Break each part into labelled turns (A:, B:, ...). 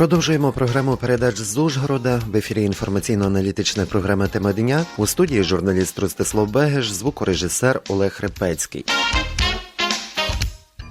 A: Продовжуємо програму передач з Ужгорода. В ефірі інформаційно-аналітична програма Тема дня. У студії журналіст Ростислав Бегеш, звукорежисер Олег Репецький.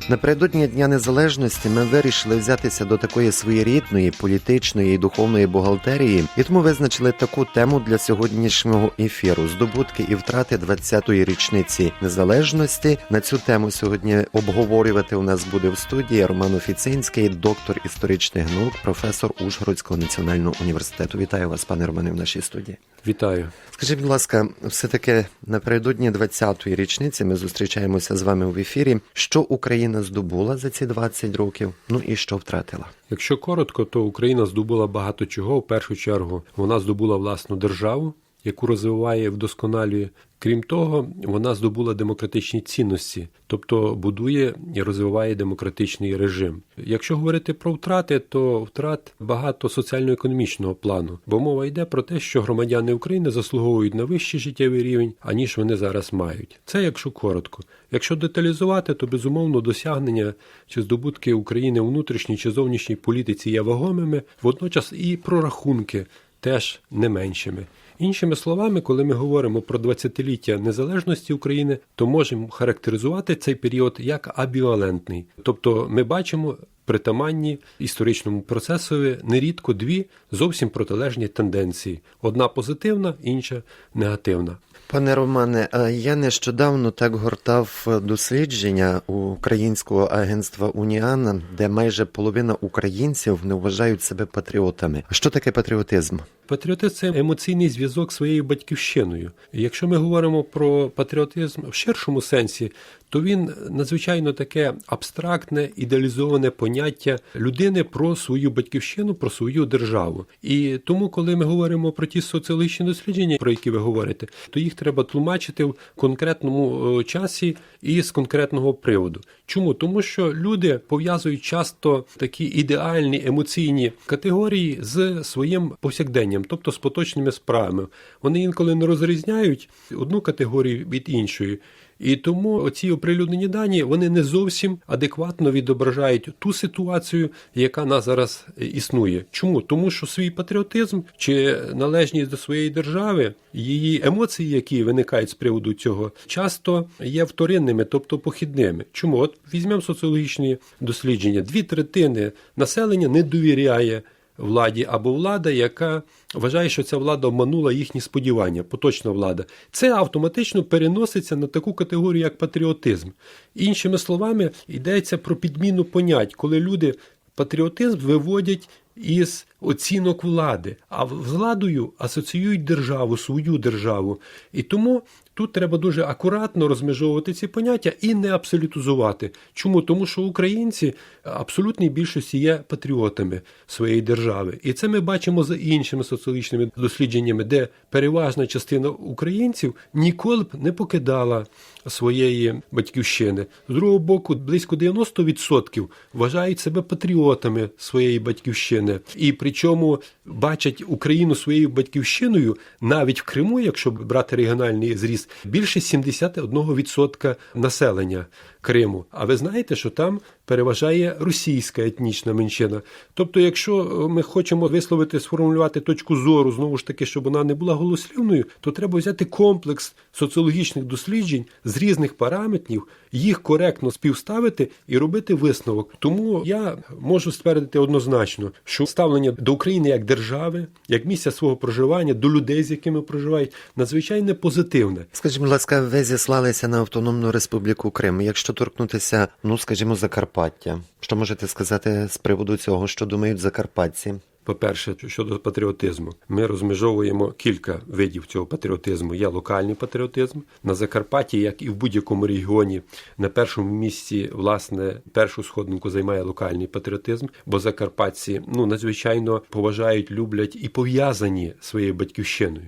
A: Напередодні Дня Незалежності ми вирішили взятися до такої своєрідної політичної і духовної бухгалтерії, і тому визначили таку тему для сьогоднішнього ефіру: здобутки і втрати 20-ї річниці незалежності. На цю тему сьогодні обговорювати у нас буде в студії Роман Офіцинський, доктор історичних наук, професор Ужгородського національного університету. Вітаю вас, пане Романе, в нашій студії.
B: Вітаю.
A: Скажіть, будь ласка, все-таки напередодні 20-ї річниці ми зустрічаємося з вами в ефірі. Що Україна здобула за ці 20 років? Ну і що втратила?
B: Якщо коротко, то Україна здобула багато чого. В першу чергу вона здобула власну державу, яку розвиває, вдосконалює. Крім того, вона здобула демократичні цінності, тобто будує і розвиває демократичний режим. Якщо говорити про втрати, то втрат багато соціально-економічного плану, бо мова йде про те, що громадяни України заслуговують на вищий життєвий рівень, аніж вони зараз мають. Це якщо коротко. Якщо деталізувати, то безумовно досягнення чи здобутки України у внутрішній чи зовнішній політиці є вагомими, водночас і прорахунки теж не меншими. Іншими словами, коли ми говоримо про 20-ліття незалежності України, то можемо характеризувати цей період як абівалентний. Тобто ми бачимо притаманні історичному процесові нерідко дві зовсім протилежні тенденції: одна позитивна, інша негативна.
A: Пане Романе, а я нещодавно так гортав дослідження українського агентства Уніана, де майже половина українців не вважають себе патріотами. Що таке патріотизм?
B: Патріотизм це емоційний зв'язок своєю батьківщиною. Якщо ми говоримо про патріотизм в ширшому сенсі, то він надзвичайно таке абстрактне, ідеалізоване поняття людини про свою батьківщину, про свою державу. І тому, коли ми говоримо про ті соціологічні дослідження, про які ви говорите, то їх треба тлумачити в конкретному е, часі і з конкретного приводу. Чому? Тому що люди пов'язують часто такі ідеальні емоційні категорії з своїм повсякденням, тобто з поточними справами. Вони інколи не розрізняють одну категорію від іншої. І тому оці оприлюднені дані вони не зовсім адекватно відображають ту ситуацію, яка на зараз існує. Чому? Тому що свій патріотизм чи належність до своєї держави, її емоції, які виникають з приводу цього, часто є вторинними, тобто похідними. Чому? От візьмемо соціологічні дослідження: дві третини населення не довіряє. Владі або влада, яка вважає, що ця влада обманула їхні сподівання, поточна влада, це автоматично переноситься на таку категорію, як патріотизм. Іншими словами, йдеться про підміну понять, коли люди патріотизм виводять із оцінок влади, а владою асоціюють державу, свою державу. І тому тут треба дуже акуратно розмежовувати ці поняття і не абсолютизувати. Чому? Тому що українці абсолютній більшості є патріотами своєї держави. І це ми бачимо за іншими соціологічними дослідженнями, де переважна частина українців ніколи б не покидала своєї батьківщини. З другого боку, близько 90% вважають себе патріотами своєї батьківщини. І причому бачать Україну своєю батьківщиною навіть в Криму, якщо брати регіональний зріст, більше 71% населення Криму. А ви знаєте, що там переважає російська етнічна меншина. Тобто, якщо ми хочемо висловити, сформулювати точку зору, знову ж таки, щоб вона не була голослівною, то треба взяти комплекс соціологічних досліджень з різних параметрів, їх коректно співставити і робити висновок. Тому я можу ствердити однозначно, що ставлення до України як держави, як місця свого проживання, до людей, з якими проживають, надзвичайно позитивне.
A: Скажіть, будь ласка, ви зіслалися на Автономну Республіку Крим. Якщо торкнутися, ну скажімо, Закарпаття, що можете сказати з приводу цього, що думають закарпатці?
B: По-перше, щодо патріотизму, ми розмежовуємо кілька видів цього патріотизму. Є локальний патріотизм на Закарпатті, як і в будь-якому регіоні, на першому місці власне першу сходинку займає локальний патріотизм, бо закарпатці ну надзвичайно поважають, люблять і пов'язані своєю батьківщиною.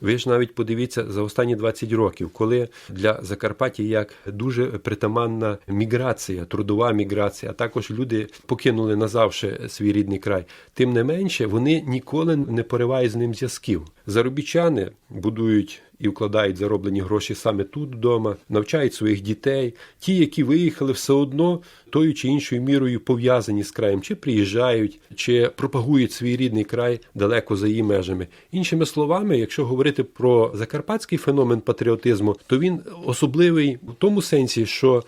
B: Ви ж навіть подивіться за останні 20 років, коли для Закарпаття як дуже притаманна міграція, трудова міграція, а також люди покинули назавше свій рідний край. Тим не менше, вони ніколи не поривають з ним зв'язків. Заробітчани будують і вкладають зароблені гроші саме тут вдома, навчають своїх дітей. Ті, які виїхали, все одно тою чи іншою мірою пов'язані з краєм, чи приїжджають, чи пропагують свій рідний край далеко за її межами. Іншими словами, якщо говорити про закарпатський феномен патріотизму, то він особливий в тому сенсі, що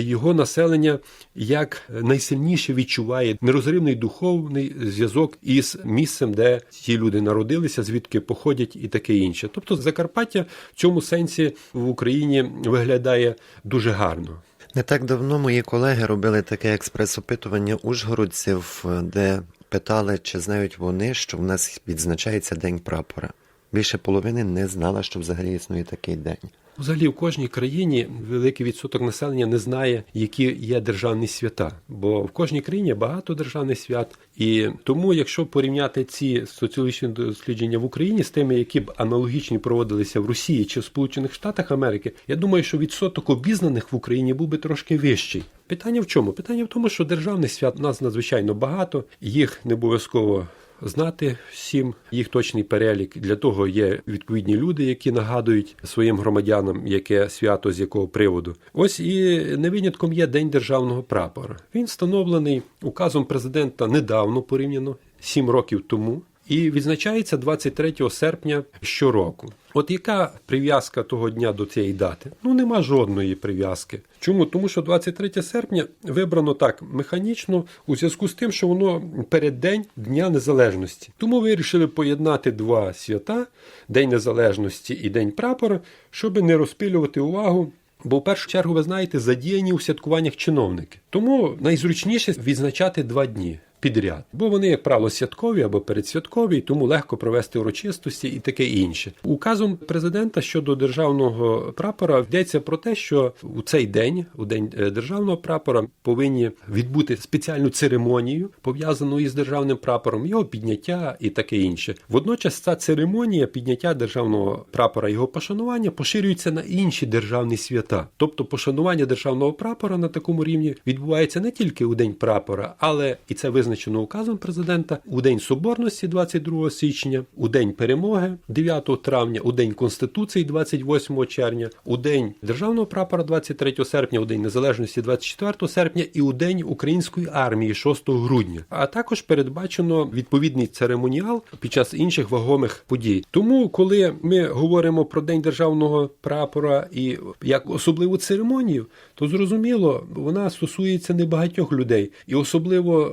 B: його населення як найсильніше відчуває нерозривний духовний зв'язок із місцем, де ті люди народилися, звідки походять, і таке інше. Тобто Закарпаття в цьому сенсі в Україні виглядає дуже гарно.
A: Не так давно мої колеги робили таке експрес-опитування ужгородців, де питали, чи знають вони, що в нас відзначається День прапора. Більше половини не знала, що взагалі існує такий день.
B: Взагалі в кожній країні великий відсоток населення не знає, які є державні свята, бо в кожній країні багато державних свят. І тому, якщо порівняти ці соціологічні дослідження в Україні з тими, які б аналогічні проводилися в Росії чи в Сполучених Штатах Америки, я думаю, що відсоток обізнаних в Україні був би трошки вищий. Питання в чому? Питання в тому, що державних свят у нас надзвичайно багато, їх не обов'язково знати всім їх точний перелік. Для того є відповідні люди, які нагадують своїм громадянам, яке свято з якого приводу. Ось і не винятком є День державного прапора. Він встановлений указом президента недавно порівняно, сім років тому. І відзначається 23 серпня щороку. От яка прив'язка того дня до цієї дати? Ну нема жодної прив'язки. Чому? Тому що 23 серпня вибрано так механічно у зв'язку з тим, що воно переддень Дня Незалежності. Тому вирішили поєднати два свята: День Незалежності і День прапора, щоб не розпилювати увагу. Бо в першу чергу, ви знаєте, задіяні у святкуваннях чиновники. Тому найзручніше відзначати два дні підряд, бо вони, як правило, святкові або передсвяткові, тому легко провести урочистості і таке інше. Указом президента щодо державного прапора йдеться про те, що у цей день, у день е, державного прапора, повинні відбути спеціальну церемонію, пов'язану із державним прапором, його підняття і таке інше. Водночас ця церемонія підняття державного прапора, його пошанування поширюється на інші державні свята. Тобто, пошанування державного прапора на такому рівні відбувається не тільки у день прапора, але і це визначено указом президента у день соборності, 22 січня, у день перемоги, 9 травня, у день конституції, 28 червня, у день державного прапора, 23 серпня, у день незалежності, 24 серпня і у день української армії, 6 грудня. А також передбачено відповідний церемоніал під час інших вагомих подій. Тому, коли ми говоримо про день державного прапора і як особливу церемонію, то зрозуміло, вона стосується небагатьох людей, і особливо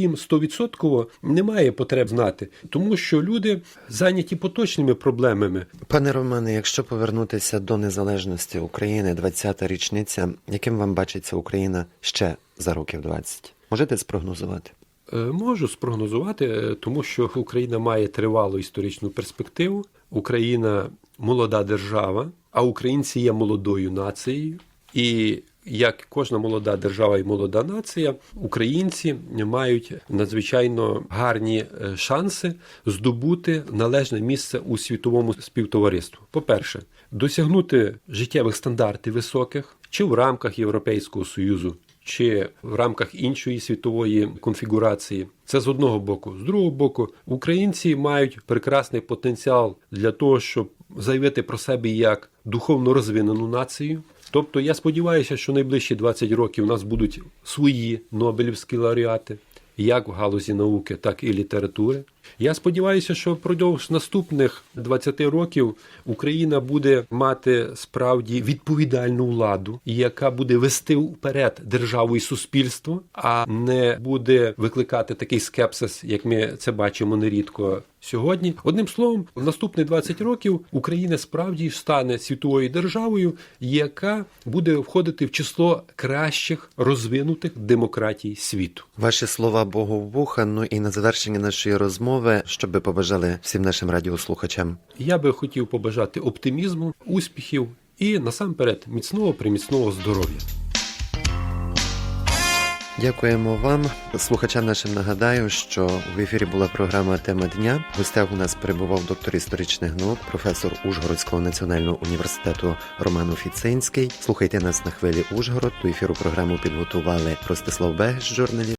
B: всім 100% немає потреб знати, тому що люди зайняті поточними проблемами.
A: Пане Романе, якщо повернутися до незалежності України, 20-та річниця, яким вам бачиться Україна ще за років 20? Можете спрогнозувати?
B: Е, Можу спрогнозувати, е, тому що Україна має тривалу історичну перспективу. Україна молода держава, а українці є молодою нацією. І як кожна молода держава і молода нація, українці мають надзвичайно гарні е, шанси здобути належне місце у світовому співтоваристві. По-перше, досягнути життєвих стандартів високих чи в рамках Європейського союзу, чи в рамках іншої світової конфігурації. Це з одного боку. З другого боку, українці мають прекрасний потенціал для того, щоб заявити про себе як духовно розвинену націю. Тобто я сподіваюся, що найближчі 20 років у нас будуть свої Нобелівські лауреати, як в галузі науки, так і літератури. Я сподіваюся, що впродовж наступних 20 років Україна буде мати справді відповідальну владу, яка буде вести вперед державу і суспільство, а не буде викликати такий скепсис, як ми це бачимо нерідко сьогодні. Одним словом, в наступні 20 років Україна справді стане світовою державою, яка буде входити в число кращих розвинутих демократій світу.
A: Ваші слова Богу вуха. Ну і на завершення нашої розмови, що би побажали всім нашим радіослухачам.
B: Я би хотів побажати оптимізму, успіхів і насамперед міцного приміцного здоров'я.
A: Дякуємо вам, слухачам нашим. Нагадаю, що в ефірі була програма Тема дня. В гостях у нас перебував доктор історичних наук, професор Ужгородського національного університету Роман Офіцинський. Слухайте нас на хвилі Ужгород. До ефіру програму підготували Ростислав Бегеш, журналіст.